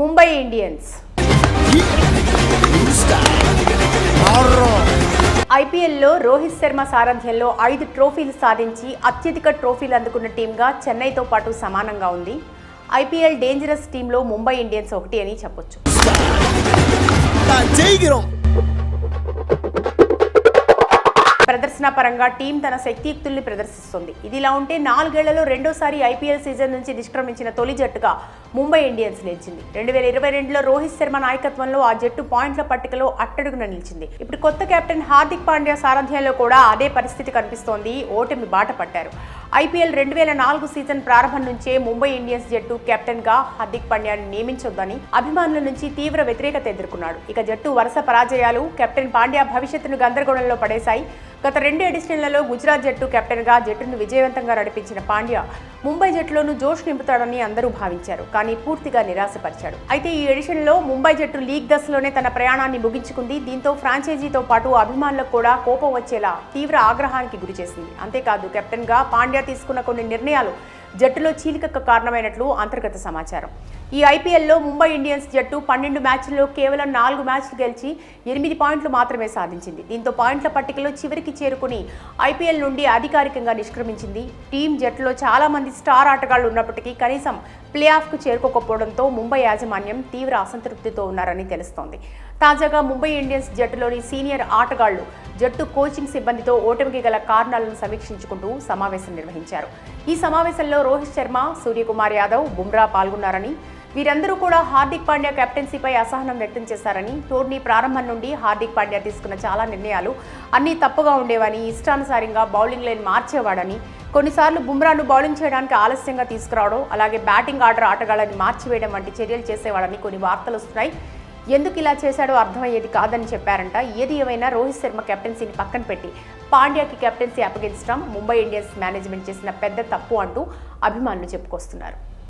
Mumbai Indians ఐపీఎల్లో రోహిత్ శర్మ సారథ్యంలో ఐదు ట్రోఫీలు సాధించి అత్యధిక ట్రోఫీలు అందుకున్న టీంగా చెన్నైతో పాటు సమానంగా ఉంది. ఐపీఎల్ డేంజరస్ టీంలో ముంబై ఇండియన్స్ ఒకటి అని చెప్పొచ్చు. ప్రదర్శన పరంగా టీం తన శక్తియుక్తుల్ని ప్రదర్శిస్తుంది. ఇదిలా ఉంటే నాలుగేళ్ళలో రెండోసారి ఐపీఎల్ సీజన్ నుంచి నిష్క్రమించిన తొలి జట్టుగా ముంబై ఇండియన్స్ నిలిచింది. రెండు వేల ఇరవై రెండులో రోహిత్ శర్మ నాయకత్వంలో ఆ జట్టు పాయింట్ల పట్టికలో అట్టడుగున నిలిచింది. ఇప్పుడు కొత్త కెప్టెన్ హార్దిక్ పాండ్యా సారథ్యంలో కూడా అదే పరిస్థితి కనిపిస్తోంది. ఓటమి బాట పట్టారు. ఐపీఎల్ రెండు వేల నాలుగు సీజన్ ప్రారంభం నుంచే ముంబై ఇండియన్స్ జట్టు కెప్టెన్గా హార్దిక్ పాండ్యాను నియమించొద్దని అభిమానుల నుంచి తీవ్ర వ్యతిరేకత ఎదుర్కొన్నాడు. ఇక జట్టు వరుస పరాజయాలు కెప్టెన్ పాండ్యా భవిష్యత్తును గందరగోళంలో పడేశాయి. గత రెండు ఎడిషన్లలో గుజరాత్ జట్టు కెప్టెన్గా జట్టును విజయవంతంగా నడిపించిన పాండ్యా ముంబై జట్టులోనూ జోష్ నింపుతాడని అందరూ భావించారు కానీ పూర్తిగా నిరాశపరిచాడు. అయితే ఈ ఎడిషన్లో ముంబై జట్టు లీగ్ దశలోనే తన ప్రయాణాన్ని ముగించుకుంది. దీంతో ఫ్రాంచైజీతో పాటు అభిమానులకు కూడా కోపం వచ్చేలా తీవ్ర ఆగ్రహానికి గురి చేసింది అంతేకాదు కెప్టెన్గా పాండ్యా తీసుకున్న కొన్ని నిర్ణయాలు జట్టులో చీలికకు కారణమైనట్లు అంతర్గత సమాచారం. ఈ ఐపీఎల్లో ముంబై ఇండియన్స్ జట్టు పన్నెండు మ్యాచ్ల్లో కేవలం నాలుగు మ్యాచ్లు గెలిచి ఎనిమిది పాయింట్లు మాత్రమే సాధించింది. దీంతో పాయింట్ల పట్టికలో చివరికి చేరుకుని ఐపీఎల్ నుండి అధికారికంగా నిష్క్రమించింది. టీం జట్టులో చాలామంది స్టార్ ఆటగాళ్ళు ఉన్నప్పటికీ కనీసం ప్లే ఆఫ్కు చేరుకోకపోవడంతో ముంబై యాజమాన్యం తీవ్ర అసంతృప్తితో ఉన్నారని తెలుస్తోంది. తాజాగా ముంబై ఇండియన్స్ జట్టులోని సీనియర్ ఆటగాళ్ళు జట్టు కోచింగ్ సిబ్బందితో ఓటమికి గల కారణాలను సమీక్షించుకుంటూ సమావేశం నిర్వహించారు. ఈ సమావేశంలో రోహిత్ శర్మ సూర్యకుమార్ యాదవ్ బుమ్రా పాల్గొన్నారని వీరందరూ కూడా హార్దిక్ పాండ్యా కెప్టెన్సీపై అసహనం వ్యక్తం చేశారని టోర్నీ ప్రారంభం నుండి హార్దిక్ పాండ్యా తీసుకున్న చాలా నిర్ణయాలు అన్నీ తప్పుగా ఉండేవని ఇష్టానుసారంగా బౌలింగ్ లైన్ మార్చేవాడని కొన్నిసార్లు బుమ్రాను బౌలింగ్ చేయడానికి ఆలస్యంగా తీసుకురావడం అలాగే బ్యాటింగ్ ఆర్డర్ ఆటగాళ్ళని మార్చివేయడం వంటి చర్యలు చేసేవాడని కొన్ని వార్తలు వస్తున్నాయి. ఎందుకు ఇలా చేశాడో అర్థమయ్యేది కాదని చెప్పారంట. ఏది ఏమైనా రోహిత్ శర్మ కెప్టెన్సీని పక్కన పెట్టి పాండ్యాకి కెప్టెన్సీ అప్పగించడం ముంబై ఇండియన్స్ మేనేజ్మెంట్ చేసిన పెద్ద తప్పు అంటూ అభిమానులు చెప్పుకొస్తున్నారు.